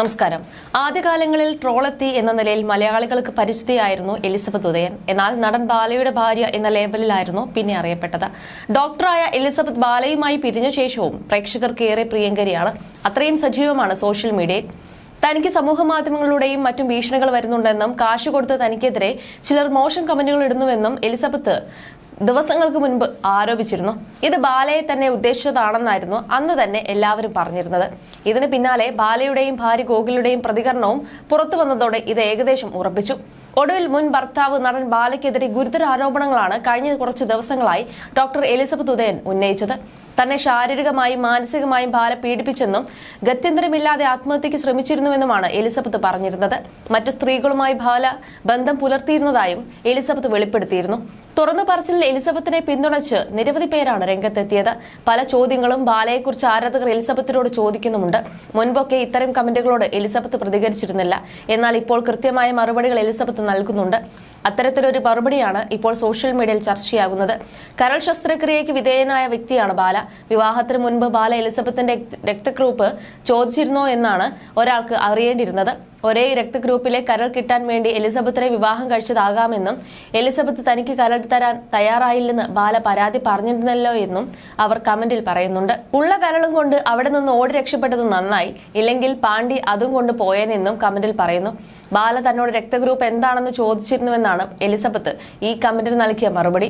നമസ്കാരം. ആദ്യകാലങ്ങളിൽ ട്രോളെത്തി എന്ന നിലയിൽ മലയാളികൾക്ക് പരിചിതയായിരുന്നു എലിസബത്ത് ഉദയൻ. എന്നാൽ നടൻ ബാലയുടെ ഭാര്യ എന്ന ലേബലിലായിരുന്നു പിന്നെ അറിയപ്പെട്ടത്. ഡോക്ടറായ എലിസബത്ത് ബാലയുമായി പിരിഞ്ഞ ശേഷവും പ്രേക്ഷകർക്ക് ഏറെ പ്രിയങ്കരിയാണ്. അത്രയും സജീവമാണ് സോഷ്യൽ മീഡിയയിൽ. തനിക്ക് സമൂഹ മാധ്യമങ്ങളുടെയും മറ്റും ഭീഷണികൾ വരുന്നുണ്ടെന്നും കാശ് കൊടുത്ത് തനിക്കെതിരെ ചിലർ മോശം കമന്റുകൾ ഇടുന്നുവെന്നും എലിസബത്ത് ദിവസങ്ങൾക്ക് മുൻപ് ആരോപിച്ചിരുന്നു. ഇത് ബാലയെ തന്നെ ഉദ്ദേശിച്ചതാണെന്നായിരുന്നു അന്ന് തന്നെ എല്ലാവരും പറഞ്ഞിരുന്നത്. ഇതിന് പിന്നാലെ ബാലയുടെയും ഭാര്യ ഗോകുലുടെയും പ്രതികരണവും പുറത്തു വന്നതോടെ ഇത് ഏകദേശം ഉറപ്പിച്ചു. ഒടുവിൽ മുൻ ഭർത്താവ് നടൻ ബാലയ്ക്കെതിരെ ഗുരുതര ആരോപണങ്ങളാണ് കഴിഞ്ഞ കുറച്ച് ദിവസങ്ങളായി ഡോക്ടർ എലിസബത്ത് ഉദയൻ ഉന്നയിച്ചത്. തന്നെ ശാരീരികമായും മാനസികമായും ബാല പീഡിപ്പിച്ചെന്നും ഗത്യന്തരമില്ലാതെ ആത്മഹത്യക്ക് ശ്രമിച്ചിരുന്നുവെന്നുമാണ് എലിസബത്ത് പറഞ്ഞിരുന്നത്. മറ്റു സ്ത്രീകളുമായി ബാല ബന്ധം പുലർത്തിയിരുന്നതായും എലിസബത്ത് വെളിപ്പെടുത്തിയിരുന്നു. തുറന്നു പറച്ചിൽ എലിസബത്തിനെ പിന്തുണച്ച് നിരവധി പേരാണ് രംഗത്തെത്തിയത്. പല ചോദ്യങ്ങളും ബാലയെക്കുറിച്ച് ആരാധകർ എലിസബത്തിനോട് ചോദിക്കുന്നുമുണ്ട്. മുൻപൊക്കെ ഇത്തരം കമന്റുകളോട് എലിസബത്ത് പ്രതികരിച്ചിരുന്നില്ല. എന്നാൽ ഇപ്പോൾ കൃത്യമായ മറുപടികൾ എലിസബത്ത് നൽകുന്നുണ്ട്. അത്തരത്തിലൊരു മറുപടിയാണ് ഇപ്പോൾ സോഷ്യൽ മീഡിയയിൽ ചർച്ചയാകുന്നത്. കരൾ ശസ്ത്രക്രിയയ്ക്ക് വിധേയനായ വ്യക്തിയാണ് ബാല. വിവാഹത്തിന് മുൻപ് ബാല എലിസബത്തിന്റെ രക്തഗ്രൂപ്പ് ചോദിച്ചിരുന്നോ എന്നാണ് ഒരാൾക്ക് അറിയേണ്ടിയിരുന്നത്. ഒരേ രക്തഗ്രൂപ്പിലെ കരൾ കിട്ടാൻ വേണ്ടി എലിസബത്തിനെ വിവാഹം കഴിച്ചതാകാമെന്നും എലിസബത്ത് തനിക്ക് കരൾ തരാൻ തയ്യാറായില്ലെന്ന് ബാല പരാതി പറഞ്ഞിരുന്നല്ലോ എന്നും അവർ കമന്റിൽ പറയുന്നുണ്ട്. ഉള്ള കരളും കൊണ്ട് അവിടെ നിന്ന് ഓടി രക്ഷപ്പെട്ടത് നന്നായി. ഇല്ലെങ്കിൽ പാണ്ഡി അതും കൊണ്ട് പോയേനെന്നും കമന്റിൽ പറയുന്നു. ബാല തന്നോട് രക്തഗ്രൂപ്പ് എന്താണെന്ന് ചോദിച്ചിരുന്നുവെന്നാണ് എലിസബത്ത് ഈ കമന്റിന് നൽകിയ മറുപടി.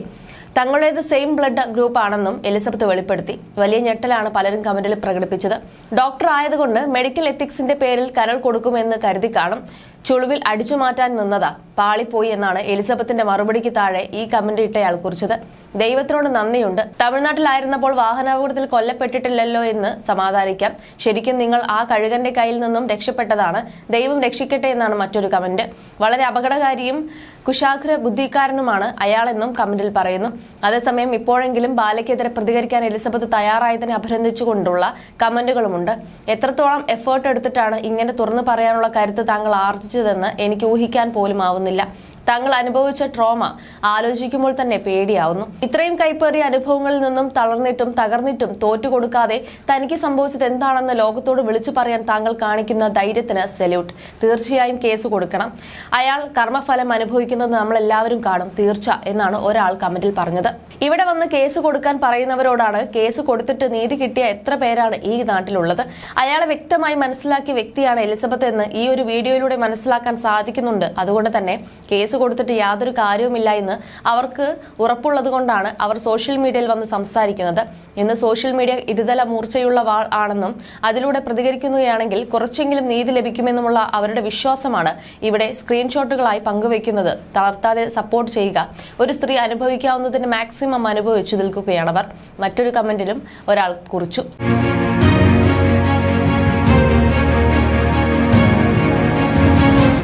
തങ്ങളുടേത് സെയിം ബ്ലഡ് ഗ്രൂപ്പ് ആണെന്നും എലിസബത്ത് വെളിപ്പെടുത്തി. വലിയ ഞെട്ടലാണ് പലരും കമന്റിൽ പ്രകടിപ്പിച്ചത്. ഡോക്ടർ ആയതുകൊണ്ട് മെഡിക്കൽ എത്തിക്സിന്റെ പേരിൽ കരൾ കൊടുക്കുമെന്ന് കരുതി കാണും. ചുളിവിൽ അടിച്ചു മാറ്റാൻ നിന്നതാ പാളിപ്പോയി എന്നാണ് എലിസബത്തിന്റെ മറുപടിക്ക് താഴെ ഈ കമന്റ് ഇട്ടയാൾ കുറിച്ചത്. ദൈവത്തിനോട് നന്ദിയുണ്ട്. തമിഴ്നാട്ടിലായിരുന്നപ്പോൾ വാഹനാപകടത്തിൽ കൊല്ലപ്പെട്ടിട്ടില്ലല്ലോ എന്ന് സമാധാനിക്കാം. ശരിക്കും നിങ്ങൾ ആ കഴുകന്റെ കയ്യിൽ നിന്നും രക്ഷപ്പെട്ടതാണ്. ദൈവം രക്ഷിക്കട്ടെ എന്നാണ് മറ്റൊരു കമന്റ്. വളരെ അപകടകാരിയും കുശാഗ്ര ബുദ്ധിക്കാരനുമാണ് അയാളെന്നും കമന്റിൽ പറയുന്നു. അതേസമയം ഇപ്പോഴെങ്കിലും ബാലയ്ക്കെതിരെ പ്രതികരിക്കാൻ എലിസബത്ത് തയ്യാറായതിനെ അഭിനന്ദിച്ചുകൊണ്ടുള്ള കമന്റുകളുമുണ്ട്. എത്രത്തോളം എഫേർട്ട് എടുത്തിട്ടാണ് ഇങ്ങനെ തുറന്നു പറയാനുള്ള കരുത്ത് താങ്കൾ ആർജിച്ചതെന്ന് എനിക്ക് ഊഹിക്കാൻ പോലും ആവുന്നില്ല താങ്കൾ അനുഭവിച്ച ട്രോമ ആലോചിക്കുമ്പോൾ തന്നെ പേടിയാവുന്നു. ഇത്രയും കൈപ്പേറിയ അനുഭവങ്ങളിൽ നിന്നും തളർന്നിട്ടും തകർന്നിട്ടും തോറ്റുകൊടുക്കാതെ തനിക്ക് സംഭവിച്ചത് എന്താണെന്ന് ലോകത്തോട് വിളിച്ചു പറയാൻ താങ്കൾ കാണിക്കുന്ന ധൈര്യത്തിന് സല്യൂട്ട്. തീർച്ചയായും കേസ് കൊടുക്കണം. അയാൾ കർമ്മഫലം അനുഭവിക്കുന്നത് നമ്മളെല്ലാവരും കാണും. തീർച്ച എന്നാണ് ഒരാൾ കമന്റിൽ പറഞ്ഞത്. ഇവിടെ വന്ന് കേസ് കൊടുക്കാൻ പറയുന്നവരോടാണ് കേസ് കൊടുത്തിട്ട് നീതി കിട്ടിയ എത്ര പേരാണ് ഈ നാട്ടിലുള്ളത്. അയാളെ വ്യക്തമായി മനസ്സിലാക്കിയ വ്യക്തിയാണ് എലിസബത്ത് എന്ന് ഈ ഒരു വീഡിയോയിലൂടെ മനസ്സിലാക്കാൻ സാധിക്കുന്നുണ്ട്. അതുകൊണ്ട് തന്നെ കേസ് കൊടുത്തിട്ട് യാതൊരു കാര്യവുമില്ല എന്ന് അവർക്ക് ഉറപ്പുള്ളത് കൊണ്ടാണ് അവർ സോഷ്യൽ മീഡിയയിൽ വന്ന് സംസാരിക്കുന്നത്. ഇന്ന് സോഷ്യൽ മീഡിയ ഇരുതല മൂർച്ചയുള്ള വാൾ ആണെന്നും അതിലൂടെ പ്രതികരിക്കുകയാണെങ്കിൽ കുറച്ചെങ്കിലും നീതി ലഭിക്കുമെന്നുമുള്ള അവരുടെ വിശ്വാസമാണ് ഇവിടെ സ്ക്രീൻഷോട്ടുകളായി പങ്കുവെക്കുന്നത് തളർത്താതെ സപ്പോർട്ട് ചെയ്യുക. ഒരു സ്ത്രീ അനുഭവിക്കാവുന്നതിന് മാക്സിമം അനുഭവിച്ചു അവർ. മറ്റൊരു കമന്റിലും ഒരാൾ കുറിച്ചു.